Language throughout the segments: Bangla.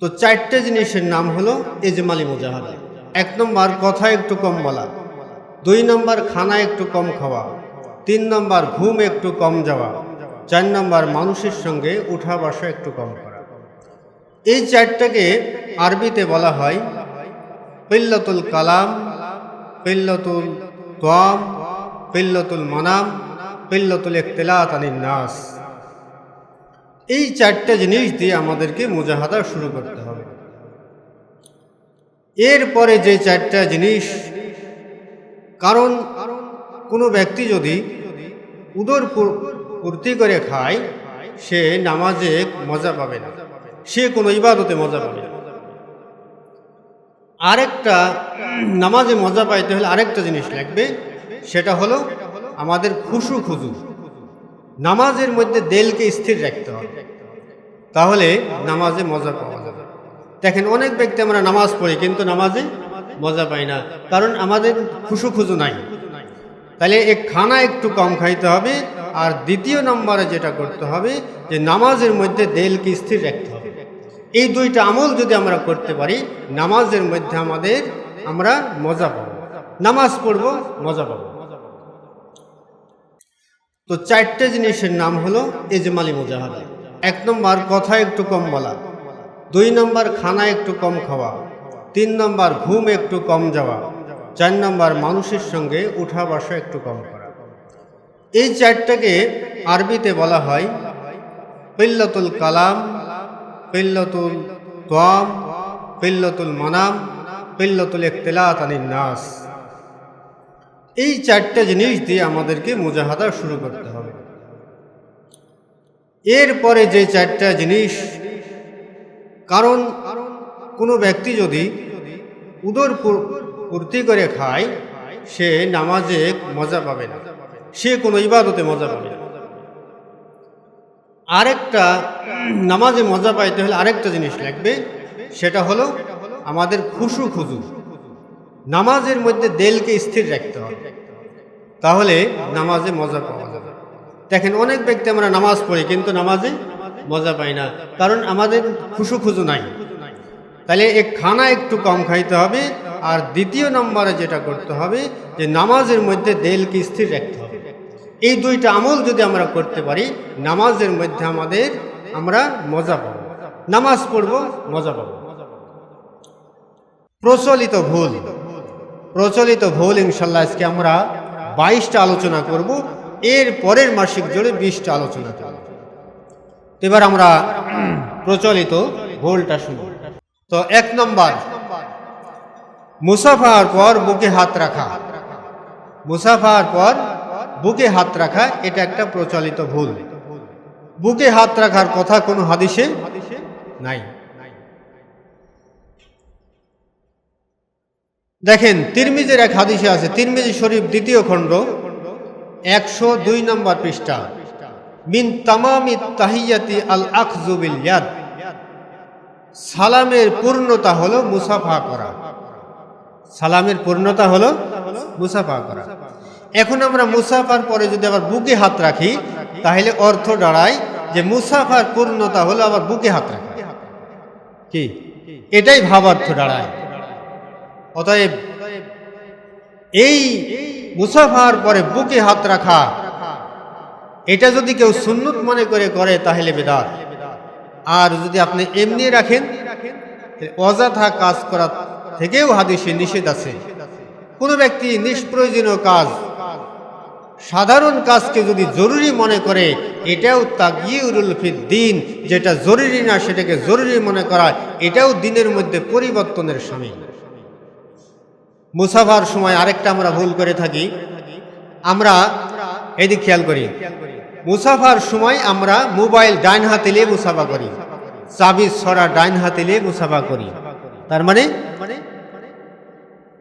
তো চারটে জিনিসের নাম হলো এজমালি মুজাহাদা। এক নম্বর, কথা একটু কম বলা। দুই নম্বর, খানা একটু কম খাওয়া। তিন নম্বর, ঘুম একটু কম যাওয়া। চার নম্বর, মানুষের সঙ্গে উঠা বসা একটু কম করা। এই চারটাকে আরবিতে বলা হয় পিল্লতুল কালাম পিল্লতুল তোয়াম পিল্লতুল মানাম পিল্লতুল ইখতিলাত আনিন নাস। এই চারটা জিনিস দিয়ে আমাদেরকে মুজাহাদা শুরু করতে হবে। এরপরে যে চারটা জিনিস, কারণ কোনো ব্যক্তি যদি উদর পূর্তি করে খায়, সে নামাজে মজা পাবে না। সে কোনো ইবাদতে মজা পাবে না। আরেকটা, নামাজে মজা পাইতে হলে আরেকটা জিনিস লাগবে, সেটা হলো আমাদের খুশু খুজু। নামাজের মধ্যে দেলকে স্থির রাখতে হবে। তাহলে নামাজে মজা পাওয়া যাবে দেখেন, অনেক ব্যক্তি আমরা নামাজ পড়ি, কিন্তু নামাজে মজা পাই না, কারণ আমাদের খুশু খুজু নাই। তাহলে এক খানা একটু কম খাইতে হবে, আর দ্বিতীয় নম্বরে যেটা করতে হবে, যে নামাজের মধ্যে দেলকে স্থির রাখতে হবে। এই দুইটা আমল যদি আমরা করতে পারি, নামাজের মধ্যে আমাদের আমরা মজা পাবো। নামাজ পড়ব, মজা পাবো। তো চারটে জিনিসের নাম হলো এজমালি মুজাহাদা। এক নম্বর, কথা একটু কম বলা। দুই নম্বর, খানা একটু কম খাওয়া। তিন নম্বর, ঘুম একটু কম যাওয়া। চার নম্বর, মানুষের সঙ্গে উঠা বসা একটু কম করা। এই চারটাকে আরবিতে বলা হয় পিল্লতুল কালাম পিল্লতুল তোয়াম পিল্লতুল মানাম পিল্লতুল ইখতিলাত আনিন নাস। এই চারটা জিনিস দিয়ে আমাদেরকে মুজাহাদা শুরু করতে হবে। এরপরে যে চারটা জিনিস, কারণ কোনো ব্যক্তি যদি উদর পূর্তি করে খায়, সে নামাজে মজা পাবে না। সে কোনো ইবাদতে মজা পাবে না। আরেকটা নামাজে মজা পাইতে হলে আরেকটা জিনিস লাগবে, সেটা হলো আমাদের খুশু খুজু নামাজের মধ্যে দেলকে স্থির রাখতে হবে। তাহলে নামাজে মজা পাওয়া যাবে দেখেন, অনেক ব্যক্তি আমরা নামাজ পড়ি, কিন্তু নামাজে মজা পাই না, কারণ আমাদের খুশু খুজু নাই। তাহলে এক খানা একটু কম খাইতে হবে, আর দ্বিতীয় নম্বরে যেটা করতে হবে, যে নামাজের মধ্যে দেলকে স্থির রাখতে হবে। এই দুইটা আমল যদি আমরা করতে পারি, নামাজের মধ্যে আমাদের আমরা মজা পাবো। নামাজ পড়ব, মজা পাবো। প্রচলিত ভুল প্রচলিত ভুল ইনশাল্লাহ আজকে আমরা বাইশটা আলোচনা করব, এর পরের মাসিক জুড়ে বিশটা আলোচনা করব। এবার আমরা প্রচলিত ভুলটা শুনব তো এক নম্বর, মুসাফার পর বুকে হাত রাখা। মুসাফার পর বুকে হাত রাখা, এটা একটা প্রচলিত ভুল। বুকে হাত রাখার কথা কোনো হাদিসে নাই। দেখেন, তিরমিজের এক হাদিসে আছে, তিরমিজি শরীফ দ্বিতীয় খণ্ড, একশো দুই নম্বর পৃষ্ঠা। মিন তামামি তাহিয়াতি আল আখজুবিল ইয়াদ। সালামের পূর্ণতা হলো মুসাফা করা। সালামের পূর্ণতা হলো মুসাফা করা। এখন আমরা মুসাফার পরে যদি আবার বুকে হাত রাখি, তাহলে অর্থ দাঁড়ায় যে মুসাফার পূর্ণতা হলো আবার বুকে হাত রাখা। কি? এটাই ভাবার্থ দাঁড়ায়। অতএব এই মুসাফার পরে বুকে হাত রাখা, এটা যদি কেউ সুন্নত মনে করে করে, তাহলে বেদাত। আর যদি আপনি এমনি রাখেন অযথা কাজ করা থেকেও হাদিসে নিষেধ আছে। কোনো ব্যক্তি নিষ্প্রয়োজনীয় কাজ, সাধারণ কাজকে যদি জরুরি মনে করে, এটাও তাগিউরুল দিন, যেটা জরুরি না, সেটাকে জরুরি মনে করা, এটাও দিনের মধ্যে পরিবর্তনের সামিল। মুসাফার সময় আরেকটা আমরা ভুল করে থাকি। আমরা এদিক খেয়াল করি। মুসাফার সময় আমরা মোবাইল ডাইন হাতে নিয়ে মুসাফা করি। চাবি ছড়া ডাইন হাতে নিয়ে মুসাফা করি। তার মানে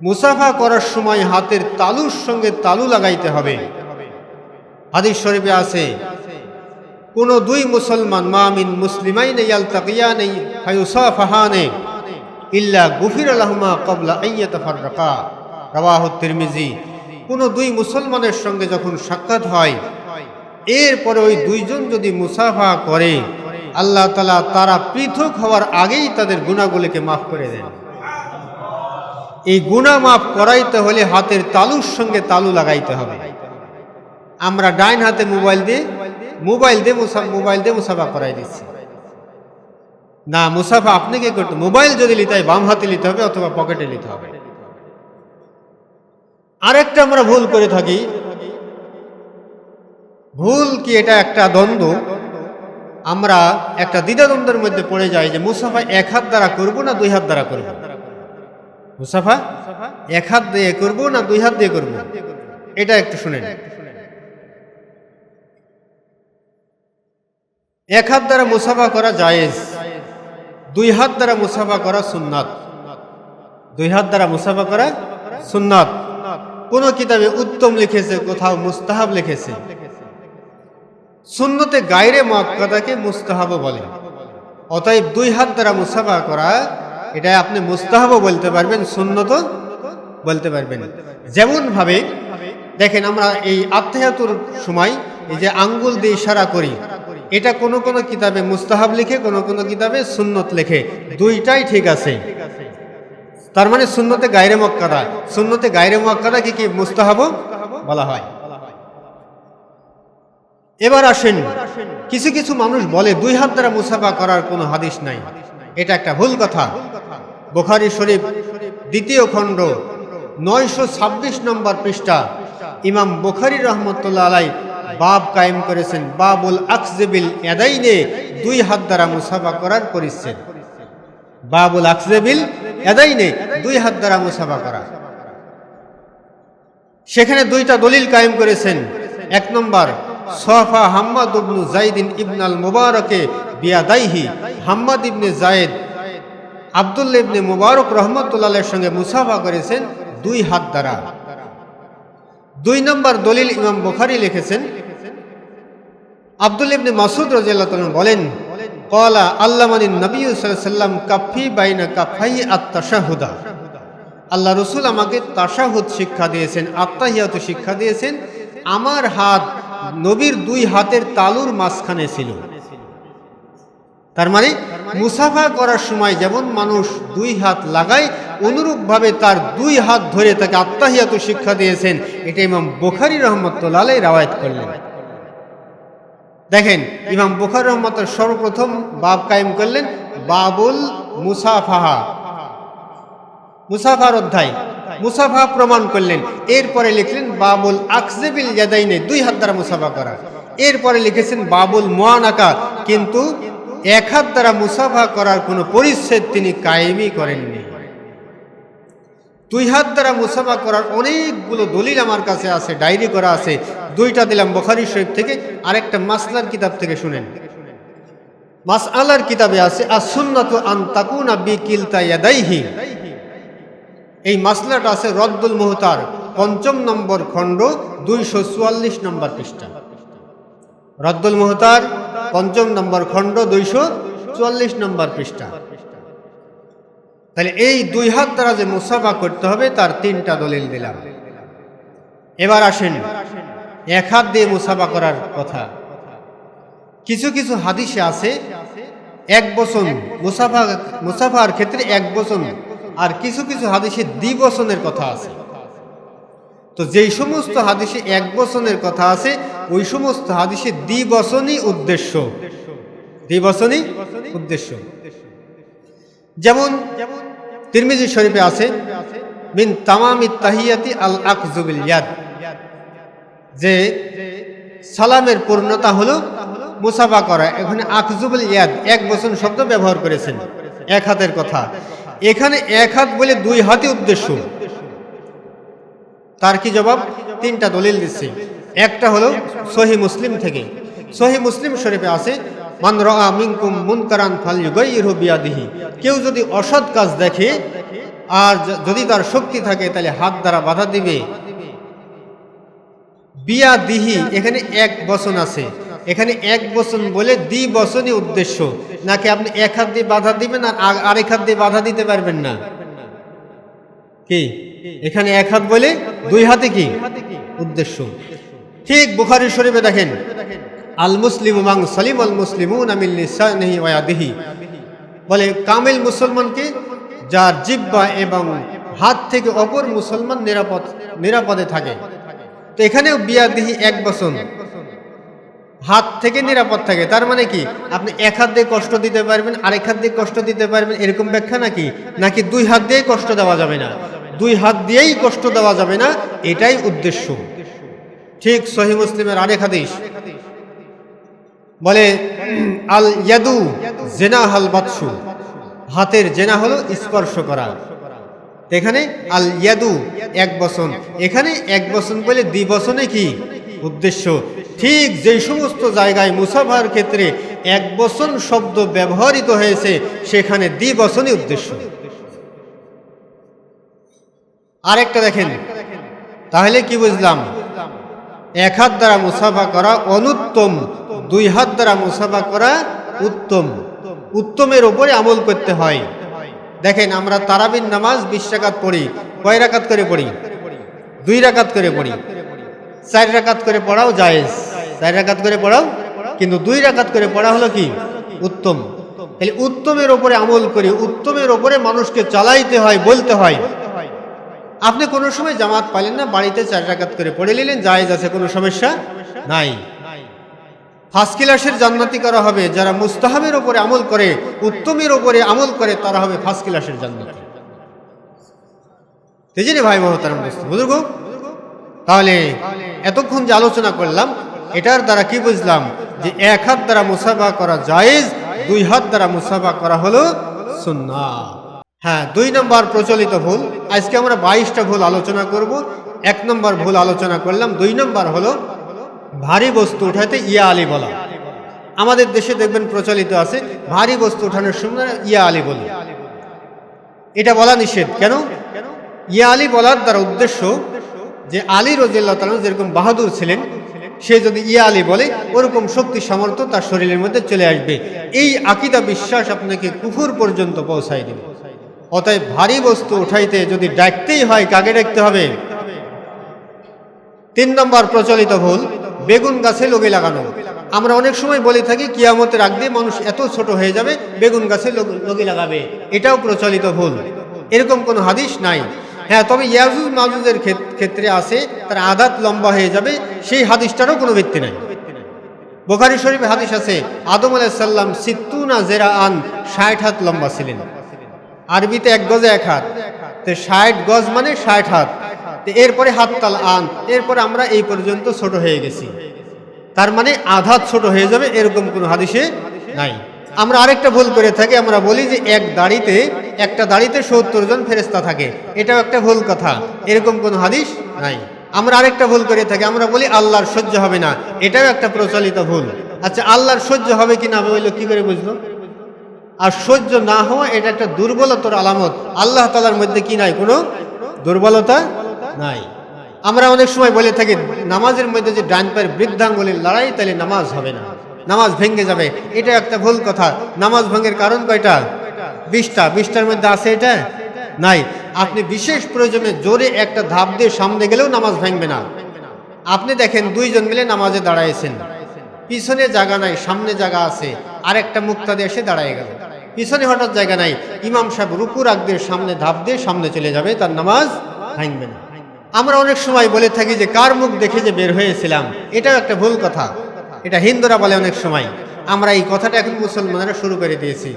মুসাফা করার সময় হাতের তালুর সঙ্গে তালু লাগাইতে হবে। হাদিস শরীফে আছে, কোন দুই মুসলমান মামিন মুসলিমাই নেই আল তাকিয়া নেই ফায়ুসাফাহানে ইল্লা গুফির আলহমা কবলা আইয়াতাফাররাকা রাওয়াহু তিরমিজি। কোন দুই মুসলমানের সঙ্গে যখন সাক্ষাৎ হয়, এরপরে ওই দুইজন যদি মুসাফা করে, আল্লাহ তালা তারা পৃথক হওয়ার আগেই তাদের গুণাগুলিকে মাফ করে দেন। এই গুণা মাফ করাইতে হলে হাতের তালুর সঙ্গে তালু লাগাইতে হবে। আমরা ডাইন হাতে মোবাইল দিয়ে মোবাইল দিয়ে মোবাইল দিয়ে মুসাফা করাই দিচ্ছি। না, মুসাফা আপনাকে করতে মোবাইল যদি নিতে হয়, বাম হাতে নিতে হবে অথবা পকেটে নিতে হবে। আরেকটা আমরা ভুল করে থাকি। ভুল কি এটা একটা দ্বন্দ্ব? আমরা একটা দ্বিধাদ্বন্দ্বের মধ্যে পড়ে যাই যে মুসাফা এক হাত দ্বারা করব না দুই হাত দ্বারা করব? মুসাফা, এক হাত দিয়ে করব না দুই হাত দিয়ে করব? এটা একটু শুনেন। এক হাত দ্বারা মুসাফা করা জায়েজ। দুই হাত দ্বারা মুসাফা করা সুন্নাত। দুই হাত দ্বারা মুসাফা করা সুন্নাত। কোন কিতাবে উত্তম লিখেছে, কোথাও মুস্তাহাব লিখেছে। সুন্নতে গায়রে মক্কাদাকে মুস্তাহাবও বলে। অতএব দুই হাত দ্বারা মুসাফা করা এটা আপনি মুস্তাহাবও বলতে পারবেন সুন্নত বলতে পারবেন। যেমন ভাবে দেখেন আমরা এই আত্মাহাতুর সময় এই যে আঙ্গুল দিয়ে ইশারা করি এটা কোন কোন কিতাবে মুস্তাহাব লিখে, কোন কোন কিতাবে সুন্নত লেখে। দুইটাই ঠিক আছে। তার মানে সুন্নতে গায়রে মক্কাদা সুন্নতে গায়রে মক্কাদা কি কি? মুস্তাহাব বলা হয়। এবার আসেন, কিছু কিছু মানুষ বলে, দুই হাত দ্বারা মুসাফা করার কোনো হাদিস নাই। এটা একটা ভুল কথা। বোখারি শরীফ, দ্বিতীয় খণ্ড, নয়শো ছাব্বিশ নম্বর পৃষ্ঠা। ইমাম বোখারি রহমতুল্লাহ আলাই বাব কায়েম করেছেন। বাবুল আকজেবিল এদাইনে দুই হাত দ্বারা মুসাফা করার পরিচ্ছেদ বাবুল আকজেবিল এদাইনে দুই হাত দ্বারা মুসাফা করা। সেখানে দুইটা দলিল কায়েম করেছেন। এক নম্বর, সফা হাম্মাদ ইবনু জাইদিন ইবনাল মুবারকে বিয়াদাইহি। হাম্মাদ ইবনে জায়েদ আবদুল্লা ইবনে মুবারক রহমতুল্লাহের সঙ্গে মুসাফা করেছেন দুই হাত দ্বারা। দুই নম্বর দলিল ইমাম বুখারি লিখেছেন আব্দুল ইবনে মাসুদ রাজিয়াল্লাহ বলেন, কলা আল্লামানি নবী সাল্লাম কাফি বাইনা কাফাই আত্মাশাহুদা আল্লাহ রসুল আমাকে তাশাহুদ শিক্ষা দিয়েছেন আত্মাহিয়াত শিক্ষা দিয়েছেন। আমার হাত নবীর দুই হাতের তালুর মাঝখানে ছিল। তার মানে মুসাফা করার সময় যেমন মানুষ দুই হাত লাগায়, অনুরূপভাবে তার দুই হাত ধরে তাকে আত্মাহিয়াত শিক্ষা দিয়েছেন। এটা ইমাম বোখারি রহমতুল্লাহ রাওয়ায়ত করলেন। দেখেন, ইমাম বুখার রহমতের সর্বপ্রথম বাব কায়েম করলেন বাবুল মুসাফাহা। মুসাফার অধ্যায়। মুসাফা প্রমাণ করলেন। এরপরে লিখলেন বাবুল আকজেবিল জাদাইনে দুই হাত দ্বারা মুসাফা করা। এরপরে লিখেছেন বাবুল মোয়ানাকা কিন্তু এক হাত দ্বারা মুসাফা করার কোনো পরিচ্ছেদ তিনি কায়েমই করেননি। দুই হাত দ্বারা মুসাফা করার অনেকগুলো দলিল আমার কাছে আছে, ডায়েরি করা আছে। দুইটা দিলাম বখারি শরীফ থেকে, আরেকটা মাসলার কিতাব থেকে শুনেন। মাস আলার কিতাবে আছে আসুন্নত আন তাকুনা বি কিলতা ইয়াদাইহি। এই মাসলাটা আছে রদ্দুল মুহতার, পঞ্চম নম্বর খণ্ড, দুইশো চুয়াল্লিশ নম্বর পৃষ্ঠা। রদ্দুল মুহতার, পঞ্চম নম্বর খণ্ড, দুইশো চুয়াল্লিশ নম্বর পৃষ্ঠা। তাহলে এই দুই হাত দ্বারা যে মুসাফা করতে হবে, তার তিনটা দলিল দিলাম। এবার আসেন, এক হাত দিয়ে মুসাফা করার কথা। কিছু কিছু হাদিসে আছে, এক বচন মুসাফা, মুসাফার ক্ষেত্রে এক বচন, আর কিছু কিছু হাদিসে দ্বিবচনের কথা আছে। তো যেই সমস্ত হাদিসে এক বচনের কথা আছে, ওই সমস্ত হাদিসে দ্বিবচনই উদ্দেশ্য। দ্বিবচনই উদ্দেশ্য। যেমন তিরমিজি শরীফে আছে, মিন তামামি তাহিয়াতি আল আকজুবিল ইয়াদ যে সালামের পূর্ণতা হলো মুসাফা করা। এখানে আকজুবুল ইয়াদ, এক বচন শব্দ ব্যবহার করেছেন, এক হাতের কথা। এখানে এক হাত বলে দুই হাতে উদ্দেশ্য। তার কি জবাব? তিনটা দলিল দিচ্ছে। একটা হলো সহি মুসলিম থেকে। সহি মুসলিম শরীফে আছে মান রা মিনকুম মুনকারান ফালইউগাইরহু বিয়াদিহি। কেউ যদি অসৎ কাজ দেখে আর যদি তার শক্তি থাকে, তাহলে হাত দ্বারা বাধা দিবে। বিয়া দিহি এখানে এক বচন আছে। এখানে এক বচন বলে দ্বি বচনই উদ্দেশ্য। নাকি আপনি এক হাত দিয়ে বাধা দিবেন আর আরেক হাত দিয়ে বাধা দিতে পারবেন না? কি? এখানে এক হাত বলে দুই হাতে কি? উদ্দেশ্য। ঠিক বুখারি শরীফে দেখেন। আল মুসলিম মাং সলিম আল ওয়া বলে, কামিল মুসলমানকে যার জিব্বা এবং হাত থেকে অপর মুসলমান নিরাপদ, নিরাপদে থাকে। তো এখানেও বিয়াদিহি এক বছর হাত থেকে নিরাপদ থাকে। তার মানে কি? আপনি এক হাত দিয়ে কষ্ট দিতে পারবেন, আরেক হাত দিয়ে কষ্ট দিতে পারবেন, এরকম ব্যাখ্যা নাকি? নাকি দুই হাত দিয়েই কষ্ট দেওয়া যাবে না? দুই হাত দিয়েই কষ্ট দেওয়া যাবে না? এটাই উদ্দেশ্য। ঠিক সহি মুসলিমের আরেক হাদিস। বলে, আল ইয়াদু, জেনা হাল বাদসু হাতের জেনা হলো স্পর্শ করা। এখানে আল ইয়াদু, এক বসন এখানে এক বসন বলে দ্বি বসনে কি? উদ্দেশ্য। ঠিক যেই সমস্ত জায়গায় মুসাফার ক্ষেত্রে এক বসন শব্দ ব্যবহৃত হয়েছে, সেখানে দ্বি বসনই উদ্দেশ্য। আরেকটা দেখেন। তাহলে কি বুঝলাম? এক হাত দ্বারা মুসাফা করা অনুত্তম। দুই হাত দ্বারা মুসাফা করা উত্তম। উত্তমের ওপরে আমল করতে হয়। দেখেন, আমরা তারাবিন নামাজ বিশ রাকাত পড়ি, কয় রাকাত করে পড়ি? দুই রাকাত করে পড়ি। চার রাকাত করে পড়াও জায়েজ। চার রাকাত করে পড়াও, কিন্তু দুই রাকাত করে পড়া হলো কি? উত্তম। তাহলে উত্তমের ওপরে আমল করি, উত্তমের ওপরে মানুষকে চালাইতে হয়, বলতে হয়। আপনি কোনো সময় জামাত পাইলেন না, বাড়িতে চার রাকাত করে পড়ে নিলেন, জায়েজ আছে, কোনো সমস্যা নাই। ফার্স্ট ক্লাসের জান্নাতি করা হবে? যারা মুস্তাহাবের ওপরে আমল করে, উত্তমের ওপরে আমল করে, তারা হবে ফার্স্ট ক্লাসের জান্নাতি তেজেরে ভাই মহতারাম বুঝুক তাহলে এতক্ষণ যে আলোচনা করলাম, এটার দ্বারা কি বুঝলাম? যে এক হাত দ্বারা মুসাফা করা জায়েজ, দুই হাত দ্বারা মুসাফা করা হলো সুন্না হ্যাঁ দুই নম্বর প্রচলিত ভুল। আজকে আমরা বাইশটা ভুল আলোচনা করব। এক নম্বর ভুল আলোচনা করলাম, দুই নম্বর হলো ভারী বস্তু উঠাতে ইয়া আলী বলা। আমাদের দেশে দেখবেন প্রচলিত আছে, ভারী বস্তু উঠানোর সময় ইয়া আলী বলি। এটা বলা নিষেধ। কেন? ইয়া আলী বলার দ্বারা উদ্দেশ্য যে আলী রজিল্লাহ তালন যেরকম বাহাদুর ছিলেন, সে যদি ইয়া আলী বলে, ওরকম শক্তি সামর্থ্য তার শরীরের মধ্যে চলে আসবে। এই আকিদা বিশ্বাস আপনাকে কুফুর পর্যন্ত পৌঁছাই দেবে। অতএব ভারী বস্তু উঠাইতে যদি ডাকতেই হয়, কাকে ডাকতে হবে? তিন নম্বর প্রচলিত ভুল বেগুন গাছে লগি লাগানো। আমরা অনেক সময় বলে থাকি, কিয়ামতের আগ দিয়ে মানুষ এত ছোট হয়ে যাবে, বেগুন গাছে লগ- লগি লাগাবে। এটাও প্রচলিত ভুল। এরকম কোনো হাদিস নাই। হ্যাঁ তবে ইয়াজুজ মাজুজের ক্ষেত্রে আছে, তার আদাত লম্বা হয়ে যাবে, সেই হাদিসটারও কোনো ভিত্তি নাই। বোখারি শরীফ হাদিস আছে, আদম আলাইসাল্লাম সিত্তুনা জেরা আন ষাট হাত লম্বা ছিলেন। আরবিতে এক গজে এক হাত। তো ষাট গজ মানে ষাট হাত। এরপরে হাত তাল আন, এরপরে আমরা এই পর্যন্ত ছোট হয়ে গেছি। তার মানে আধাত ছোট হয়ে যাবে, এরকম কোনো হাদিসে নাই। আমরা আরেকটা ভুল করে থাকি, আমরা বলি যে এক দাড়িতে, একটা দাড়িতে সত্তর জন ফেরেস্তা থাকে। এটাও একটা ভুল কথা, এরকম কোনো হাদিস নাই। আমরা আরেকটা ভুল করে থাকি, আমরা বলি আল্লাহর সহ্য হবে না, এটাও একটা প্রচলিত ভুল। আচ্ছা আল্লাহর সহ্য হবে কি না বলল কি করে বুঝলো? আর সহ্য না হওয়া, এটা একটা দুর্বলতার আলামত। আল্লাহ তালার মধ্যে কি নাই? কোনো দুর্বলতা নাই। আমরা অনেক সময় বলে থাকি, নামাজের মধ্যে যে ডান পায়ের বৃদ্ধাঙ্গুলির লড়াই, তাহলে নামাজ হবে না। নামাজ ভেঙে যাবে। এটা একটা ভুল কথা। নামাজ ভঙ্গের কারণ কয়টা? বিশটা। বিশটার মধ্যে আছে এটা? নাই। আপনি বিশেষ প্রয়োজনে জোরে একটা ধাপ দিয়ে সামনে গেলেও নামাজ ভাঙবে না। আপনি দেখেন, দুইজন মিলে নামাজে দাঁড়াইছেন। পিছনে জায়গা নাই, সামনে জায়গা আছে। আর একটা মুক্তাদি এসে দাঁড়ায় গেল। পিছনে হঠাৎ জায়গা নাই। ইমাম সাহেব রুকুর আগদের সামনে ধাপ দিয়ে সামনে চলে যাবে, তার নামাজ ভাঙবে না। আমরা অনেক সময় বলে থাকি যে, কার মুখ দেখে যে বের হয়েছিলাম? এটাও একটা ভুল কথা। এটা হিন্দুরা বলে অনেক সময়। আমরা এই কথাটা এখন মুসলমানেরা শুরু করে দিয়েছি।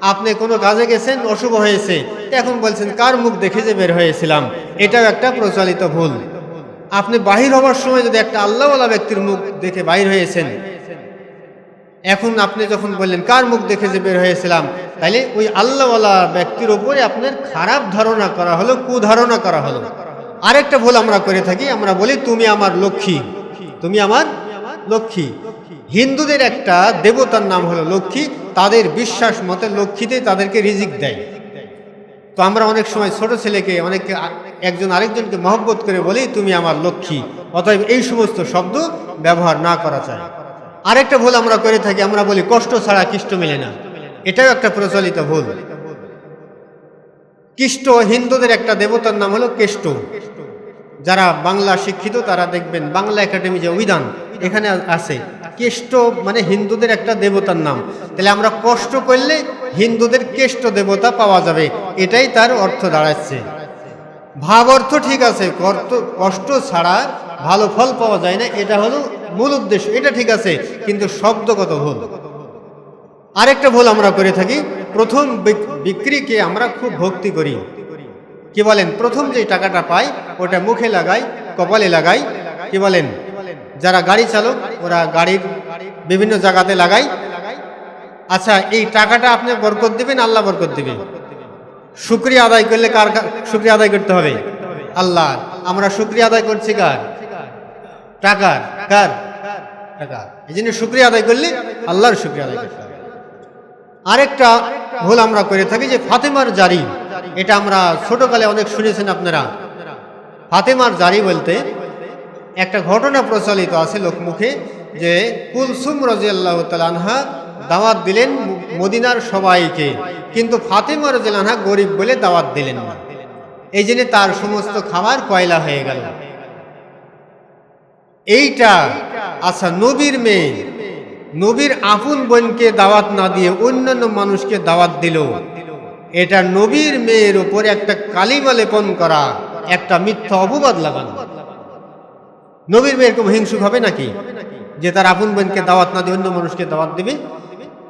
আপনি কোনো কাজে গেছেন, অশুভ হয়েছে এখন বলছেন, কার মুখ দেখে যে বের হয়েছিলাম? এটাও একটা প্রচলিত ভুল। আপনি বাহির হওয়ার সময় যদি একটা আল্লাহওয়ালা ব্যক্তির মুখ দেখে বাহির হয়েছেন, এখন আপনি যখন বললেন, কার মুখ দেখে যে বের হয়েছিলাম? তাহলে ওই আল্লাহওয়ালা ব্যক্তির ওপরে আপনার খারাপ ধারণা করা হলো, কুধারণা করা হলো। আরেকটা ভুল আমরা করে থাকি, আমরা বলি তুমি আমার লক্ষ্মী। তুমি আমার লক্ষ্মী। হিন্দুদের একটা দেবতার নাম হলো লক্ষ্মী, তাদের বিশ্বাস মতে লক্ষ্মীতে তাদেরকে রিজিক দেয়। তো আমরা অনেক সময় ছোট ছেলেকে, অনেকে একজন আরেকজনকে মহব্বত করে বলি, তুমি আমার লক্ষ্মী। অতএব এই সমস্ত শব্দ ব্যবহার না করা চাই আরেকটা ভুল আমরা করে থাকি, আমরা বলি কষ্ট ছাড়া কৃষ্ট মেলে না। এটাও একটা প্রচলিত ভুল। কৃষ্ট হিন্দুদের একটা দেবতার নাম হলো কেষ্ট। যারা বাংলা শিক্ষিত, তারা দেখবেন বাংলা একাডেমি যে অভিধান এখানে আছে, কেষ্ট মানে হিন্দুদের একটা দেবতার নাম। তাহলে আমরা কষ্ট করলে হিন্দুদের কেষ্ট দেবতা পাওয়া যাবে, এটাই তার অর্থ দাঁড়াচ্ছে। ভাব অর্থ ঠিক আছে কষ্ট ছাড়া ভালো ফল পাওয়া যায় না, এটা হলো মূল উদ্দেশ্য, এটা ঠিক আছে, কিন্তু শব্দগত ভুল। আরেকটা ভুল আমরা করে থাকি, প্রথম বিক- বিক্রিকে আমরা খুব ভক্তি করি। কি বলেন? প্রথম যে টাকাটা পায়, ওটা মুখে লাগাই কপালে লাগাই কি বলেন? যারা গাড়ি চালক, ওরা গাড়ির বিভিন্ন জায়গাতে লাগাই আচ্ছা এই টাকাটা আপনি বরকত দিবেন, আল্লাহ বরকত দিবে? শুক্রিয়া আদায় করলে কার কার- শুক্রিয়া আদায় করতে হবে? আল্লাহ। আমরা শুক্রিয়া আদায় করছি কার? টাকার কার? টাকা। এই জন্য শুক্রিয়া আদায় করলে আল্লাহর শুক্রিয়া আদায় করতে হবে। আরেকটা ভুল আমরা করে থাকি যে ফাতেমার জারি এটা আমরা ছোটকালে অনেক শুনেছেন আপনারা। ফাতেমার জারি বলতে একটা ঘটনা প্রচলিত আছে লোকমুখে যে কুলসুম রাজিয়াল্লাহ তালানহা দাওয়াত দিলেন মদিনার সবাইকে। কিন্তু ফাতেমা রাজিয়াল্লাহা গরিব বলে দাওয়াত দিলেন না। এই জন্য তার সমস্ত খাবার কয়লা হয়ে গেল। এইটা আচ্ছা নবীর মেয়ে, নবীর আপন বোনকে দাওয়াত না দিয়ে অন্যান্য মানুষকে দাওয়াত দিল। এটা নবীর মেয়ের উপর একটা কালিমা লেপন করা, একটা মিথ্যা অপবাদ লাগানো। নবীর মেয়ের এরকম হিংসুক হবে নাকি? যে তার আপন বোনকে দাওয়াত না দিয়ে অন্য মানুষকে দাওয়াত দিবে?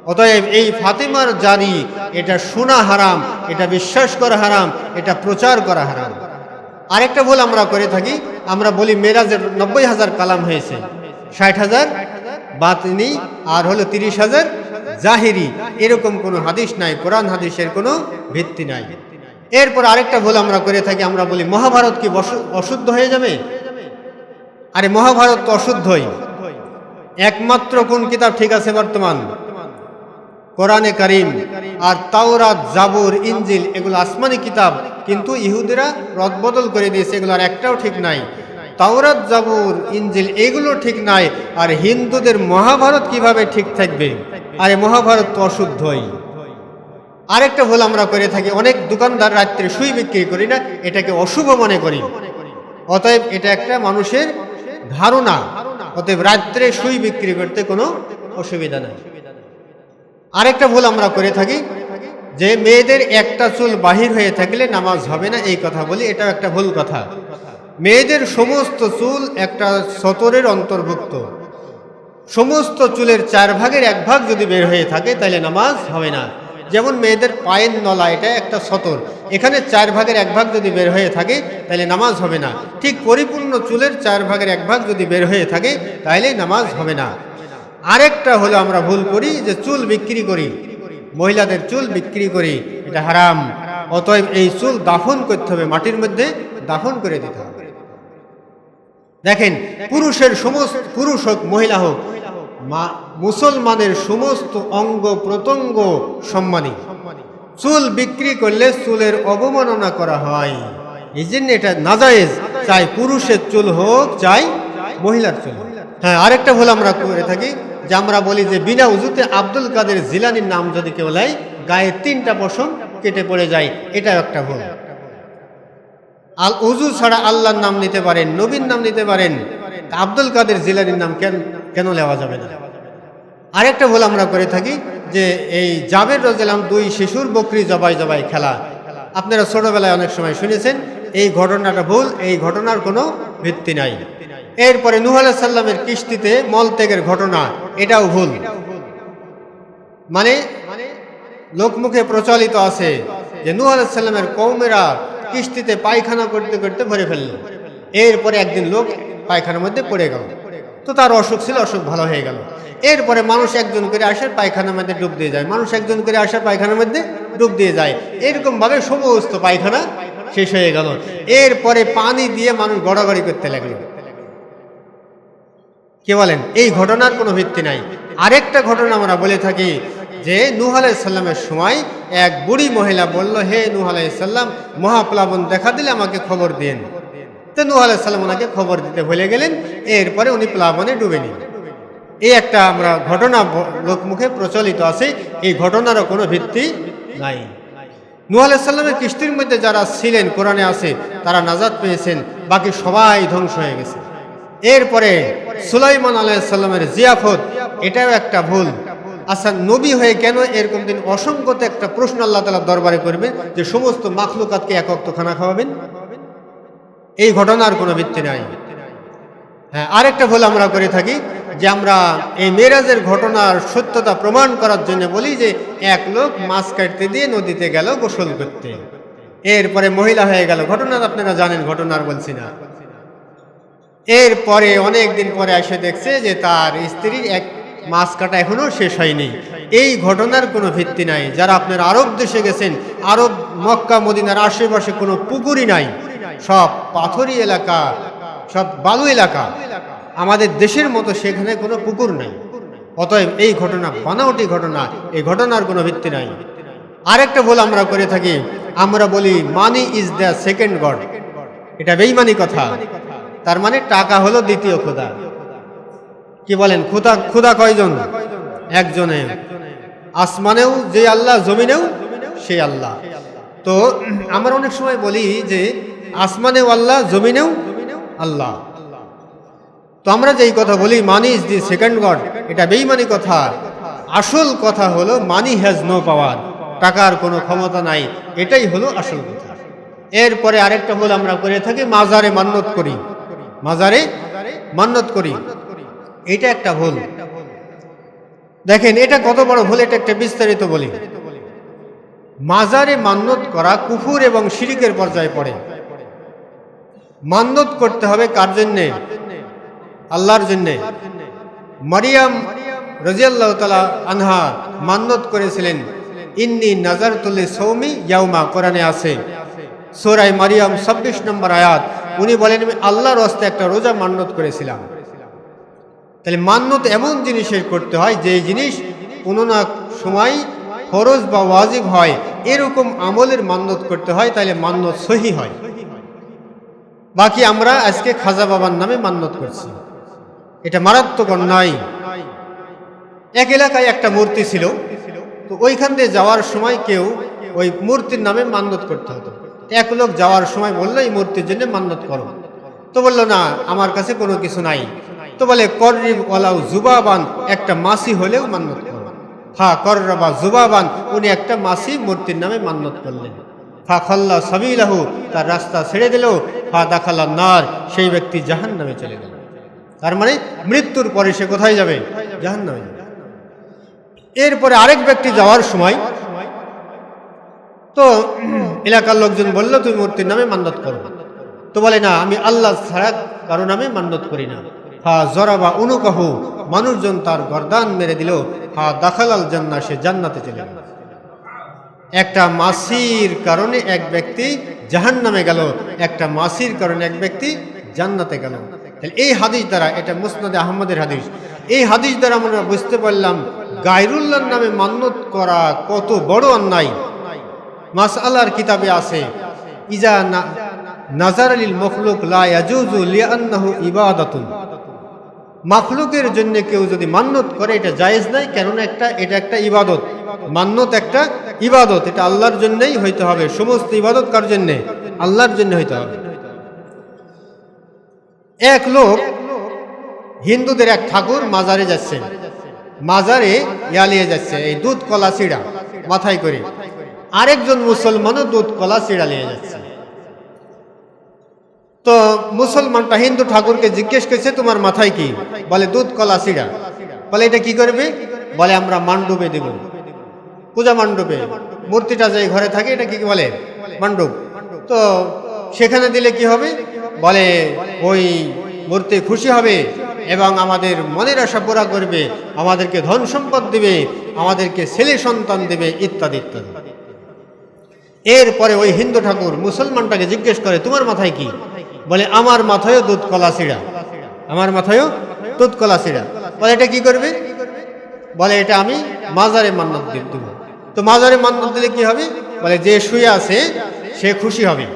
অতএব এই ফাতেমার জারি, এটা শোনা হারাম, এটা বিশ্বাস করা হারাম, এটা প্রচার করা হারাম। আরেকটা ভুল আমরা করে থাকি, আমরা বলি মেরাজের নব্বই হাজার কালাম হয়েছে। ষাট হাজার বাতনি, আর হলো তিরিশ হাজার জাহিরি, এরকম কোনো হাদিস নাই, কোরআন হাদিসের কোনো ভিত্তি নাই। এরপর আরেকটা ভুল আমরা করে থাকি, আমরা বলি, মহাভারত কি অশুদ্ধ হয়ে যাবে? আরে, মহাভারত তো অশুদ্ধই। একমাত্র কোন কিতাব ঠিক আছে বর্তমান? কোরআনে করিম। আর তাওরাত, জাবুর ইঞ্জিল এগুলো আসমানি কিতাব, কিন্তু ইহুদিরা রদবদল করে দিয়েছে, এগুলো আর একটাও ঠিক নাই। তাওরাত, জাবুর ইঞ্জিল এগুলো ঠিক নাই। আর হিন্দুদের মহাভারত কীভাবে ঠিক থাকবে? আরে মহাভারত তো অশুদ্ধই। আরেকটা ভুল আমরা করে থাকি, অনেক দোকানদার রাত্রে সুই বিক্রি করি না, এটাকে অশুভ মনে করি। অতএব এটা একটা মানুষের ধারণা, অতএব রাত্রে সুই বিক্রি করতে কোনো অসুবিধা নেই। আরেকটা ভুল আমরা করে থাকি, যে মেয়েদের একটা চুল বাহির হয়ে থাকলে নামাজ হবে না, এই কথা বলি, এটাও একটা ভুল কথা। মেয়েদের সমস্ত চুল একটা সতরের অন্তর্ভুক্ত। সমস্ত চুলের চার ভাগের এক ভাগ যদি বের হয়ে থাকে, তাহলে নামাজ হবে না। যেমন মেয়েদের পায়ের নলা, এটা একটা সতর। এখানে চার ভাগের এক ভাগ যদি বের হয়ে থাকে, তাহলে নামাজ হবে না। ঠিক পরিপূর্ণ চুলের চার ভাগের এক ভাগ যদি বের হয়ে থাকে, তাহলে নামাজ হবে না। আরেকটা হলো আমরা ভুল করি, যে চুল বিক্রি করি। মহিলাদের চুল বিক্রি করি, এটা হারাম। অতএব এই চুল দাফন করতে হবে মাটির মধ্যে, দাফন করে দিতে হবে। দেখেন, পুরুষের সমস্ত, পুরুষ হোক, মহিলা হোক মুসলমানের সমস্ত অঙ্গ প্রত্যঙ্গ সম্মানী। চুল বিক্রি করলে চুলের অবমাননা করা হয়। এই জন্য এটা নাজায়েজ। চাই পুরুষের চুল হোক, চাই মহিলার চুল। হ্যাঁ আরেকটা ভুল আমরা করে থাকি, যে আমরা বলি যে বিনা উজুতে আব্দুল কাদের জিলানির নাম যদি কেউ লাই গায়ে তিনটা পশম কেটে পড়ে যায়, এটাও একটা ভুল। আল উজু ছাড়া আল্লাহর নাম নিতে পারেন, নবীর নাম নিতে পারেন। আব্দুল কাদের জিলানির নাম কেন কেন নেওয়া যাবে না? আরেকটা ভুল আমরা করে থাকি যে এই জাবের রজেলাম দুই শিশুর বকরি জবাই জবাই খেলা। আপনারা ছোটবেলায় অনেক সময় শুনেছেন, এই ঘটনাটা ভুল, এই ঘটনার কোনো ভিত্তি নাই। এরপরে নুহ আলাইহিস সাল্লামের কিস্তিতে মলত্যাগের ঘটনা, এটাও ভুল। মানে লোকমুখে প্রচলিত আছে যে নূহ আলাইহিস সাল্লামের কৌমেরা কিস্তিতে পায়খানা করতে করতে ভরে ফেলল। এরপরে একদিন লোক পায়খানার মধ্যে পড়ে গেল। তো তার অসুখ ছিল, অসুখ ভালো হয়ে গেল। এরপরে মানুষ একজন করে আসে পায়খানার মধ্যে ডুব দিয়ে যায়। মানুষ একজন করে আসে পায়খানার মধ্যে ডুব দিয়ে যায়। এরকম ভাবে সমস্ত পায়খানা শেষ হয়ে গেল। এরপরে পানি দিয়ে মানুষ গড়াগড়ি করতে লাগল। কে বলেন? এই ঘটনার কোনো ভিত্তি নাই। আরেকটা ঘটনা আমরা বলে থাকি। যে নূহ আলাইসাল্লামের সময় এক বুড়ি মহিলা বলল, হে নূহ আলাইসাল্লাম মহাপ্লাবন দেখা দিলে আমাকে খবর দিন। তো নূহ আলাইসাল্লাম ওনাকে খবর দিতে ভুলে গেলেন, এরপরে উনি প্লাবনে ডুবেনি এই একটা আমরা ঘটনা লোকমুখে প্রচলিত আছে, এই ঘটনারও কোনো ভিত্তি নাই। নূহ আলাইসাল্লামের কিস্তির মধ্যে যারা ছিলেন, কোরআনে আছে, তারা নাজাদ পেয়েছেন, বাকি সবাই ধ্বংস হয়ে গেছে। এরপরে সুলাইমান আলাইসাল্লামের জিয়াফত, এটাও একটা ভুল। আচ্ছা নবী হয়ে কেন এরকম দিন অসংখ্যত একটা প্রশ্ন আল্লাহ তালা দরবারে করবেন যে সমস্ত মাখলুকাতকে একক তো খানা খাওয়াবেন? এই ঘটনার কোনো ভিত্তি নাই। হ্যাঁ আরেকটা ভুল আমরা করে থাকি যে আমরা এই মেরাজের ঘটনার সত্যতা প্রমাণ করার জন্য বলি যে এক লোক মাছ কাটতে দিয়ে নদীতে গেল গোসল করতে। এরপরে মহিলা হয়ে গেল। ঘটনা আপনারা জানেন ঘটনার বলছি না। এরপরে অনেক দিন পরে এসে দেখছে যে তার স্ত্রীর এক মাছ কাটা এখনও শেষ হয়নি। এই ঘটনার কোনো ভিত্তি নাই। যারা আপনার আরব দেশে গেছেন, আরব, মক্কা, মদিনার আশেপাশে কোনো পুকুরই নাই। সব পাথরি এলাকা, সব বালু এলাকা। আমাদের দেশের মতো সেখানে কোনো পুকুর নাই। অতএব এই ঘটনা বানাওটি ঘটনা এই ঘটনার কোনো ভিত্তি নাই। আরেকটা ভুল আমরা করে থাকি। আমরা বলি money is the second god এটা বেইমানি কথা। তার মানে টাকা হলো দ্বিতীয় খোদা। কি বলেন? খুদা খুদা কয়জন? একজনে। আসমানেও যে আল্লাহ, জমিনেও সেই আল্লাহ। তো আমরা অনেক সময় বলি যে আসমানেও আল্লাহ, জমিনেও আল্লাহ। তো আমরা যেই কথা বলি money is the second god এটা বেইমানি কথা। আসল কথা হলো মানি হ্যাজ নো পাওয়ার টাকার কোনো ক্ষমতা নাই। এটাই হলো আসল কথা। এরপরে আরেকটা ভুল আমরা করে থাকি, মাজারে মান্যত করি। মাজারে মান্যত করি। এটা একটা ভুল। দেখেন, এটা কত বড় ভুল, এটা একটা বিস্তারিত বলি। মাজারে মান্যত করা কুফুর এবং শিরিকের পর্যায়ে পড়ে। মান্যত করতে হবে কার জন্যে? আল্লাহর জন্যে। মারিয়াম রাজিয়াল্লাহ তালা আনহা মান্যত করেছিলেন, ইন্নি নাজার তুলে সৌমি ইয়াউমা কোরআনে আছে। সোরাই মারিয়াম ছাব্বিশ নম্বর আয়াত। উনি বলেন, আমি আল্লাহর হস্তে একটা রোজা মান্যত করেছিলাম। তাহলে মান্যত এমন জিনিসের করতে হয় যে জিনিস কোনো না সময় ফরজ বা ওয়াজিব হয়। এরকম আমলের মান্যত করতে হয়, তাহলে মান্যত সহি হয়। বাকি আমরা আজকে খাজা বাবার নামে মান্যত করছি। এটা মারাত্মক অন্যায়। এক এলাকায় একটা মূর্তি ছিল, তো ওইখান দিয়ে যাওয়ার সময় কেউ ওই মূর্তির নামে মান্যত করতে হতো। এক লোক যাওয়ার সময় বলল, এই মূর্তির জন্য মান্যত করো। তো বলল, না, আমার কাছে কোনো কিছু নাই। তো বলে, কররিব ওলাউ জুবাবান, একটা মাসি হলেও মান্যত করো। ফা কররবা জুবাবান, উনি একটা মাসি মূর্তির নামে মান্যত করলেন। ফা খল্লা সাবিলাহু, তার রাস্তা ছেড়ে দিল ফা দাখালা নার, সেই ব্যক্তি জাহান নামে চলে গেল। তার মানে মৃত্যুর পরে সে কোথায় যাবে? জাহান নামে যাবে। এরপরে আরেক ব্যক্তি যাওয়ার সময়, তো এলাকার লোকজন বলল, তুমি মূর্তির নামে মান্যত করো। তো বলে, না, আমি আল্লাহ ছাড়া কারও নামে মান্যত করি না। হা জরাবা অনুকাহু মানুষজন তার গরদান মেরে দিল, হা দাখালাল জান্না, সে জান্নাতে চলে গেল। একটা মাসির কারণে এক ব্যক্তি জাহান নামে গেল, একটা মাসির কারণে এক ব্যক্তি জান্নাতে গেল। তাহলে এই হাদিস দ্বারা, এটা মুসনাদে আহমদের হাদিস, এই হাদিস দ্বারা আমরা বুঝতে পারলাম গায়রুল্লাহর নামে মান্যত করা কত বড় অন্যায়। মাস আল্লাহর কিতাবে আছে, ইজা নাজার আলিল মখলুক লা ইয়াজুজু লিআন্নাহু ইবাদাতুন। মাখলুকের জন্য কেউ যদি মান্যত করে, এটা জায়েজ নাই, কেননা একটা, এটা একটা ইবাদত। মান্যত একটা ইবাদত, এটা আল্লাহর জন্যই হইতে হবে। সমস্ত ইবাদত কার জন্যে? আল্লাহর জন্য হইতে হবে। এক লোক হিন্দুদের এক ঠাকুর মাজারে যাচ্ছে। মাজারে ইয়ালিয়ে যাচ্ছে, এই দুধ কলা চিড়া মাথায় করে। আরেকজন মুসলমানও দুধ কলা চিড়া নিয়ে যাচ্ছে। তো মুসলমানটা হিন্দু ঠাকুরকে জিজ্ঞেস করছে, তোমার মাথায় কি? বলে, দুধ, কলা চিড়া বলে, এটা কি করবে? বলে, আমরা মান্ডুবে দেব। পূজা মান্ডবে মূর্তিটা যে ঘরে থাকে, এটা কি বলে? মান্ডব তো সেখানে দিলে কি হবে? বলে, ওই মূর্তি খুশি হবে এবং আমাদের মনের আশা পুরা করবে, আমাদেরকে ধন সম্পদ দেবে, আমাদেরকে ছেলে সন্তান দেবে, ইত্যাদি ইত্যাদি। এরপরে ওই হিন্দু ঠাকুর মুসলমানটাকে জিজ্ঞেস করে, তোমার মাথায় কি? বলে, আমার মাথায়ও দুধ কলা সিড়া আমার মাথায়ও দুধ কলা সিড়া বলে, এটা কি করবে? বলে, এটা আমি মাজারে মান্নত দেব। তো মাজারে মান্নত দিলে কি হবে? বলে, যে শুয়ে আছে, সে খুশি হবে।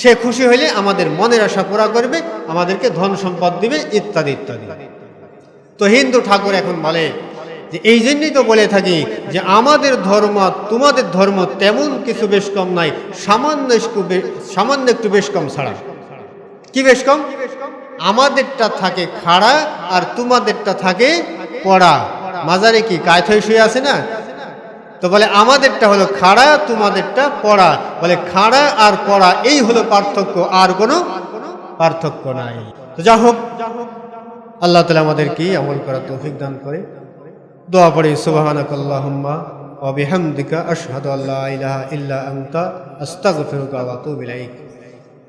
সে খুশি হইলে আমাদের মনের আশা পুরা করবে, আমাদেরকে ধন সম্পদ দিবে, ইত্যাদি ইত্যাদি। তো হিন্দু ঠাকুর এখন বলে যে, এই জন্যই তো বলে থাকি যে, আমাদের ধর্ম, তোমাদের ধর্ম তেমন কিছু বেশ কম নাই, সামান্য একটু সামান্য একটু বেশ কম ছাড়া। কি বেশ কম? আমাদেরটা থাকে খাড়া আর তোমাদেরটা থাকে পড়া। মাজারে কি হয়ে শুয়ে আছে না? তো বলে আমাদেরটা হলো খাড়া, তোমাদেরটা পড়া। বলে খাড়া আর পড়া, এই হলো পার্থক্য, আর কোনো পার্থক্য নাই। তো যা হোক, আল্লাহ তালা আমাদেরকে আমল করার তৌফিক দান করে। দোয়া পড়ে, সুবহানাকাল্লাহুম্মা ওয়া বিহামদিকা আশহাদু আল্লা ইলাহা ইল্লা ওয়া আতুবু ইলাইক।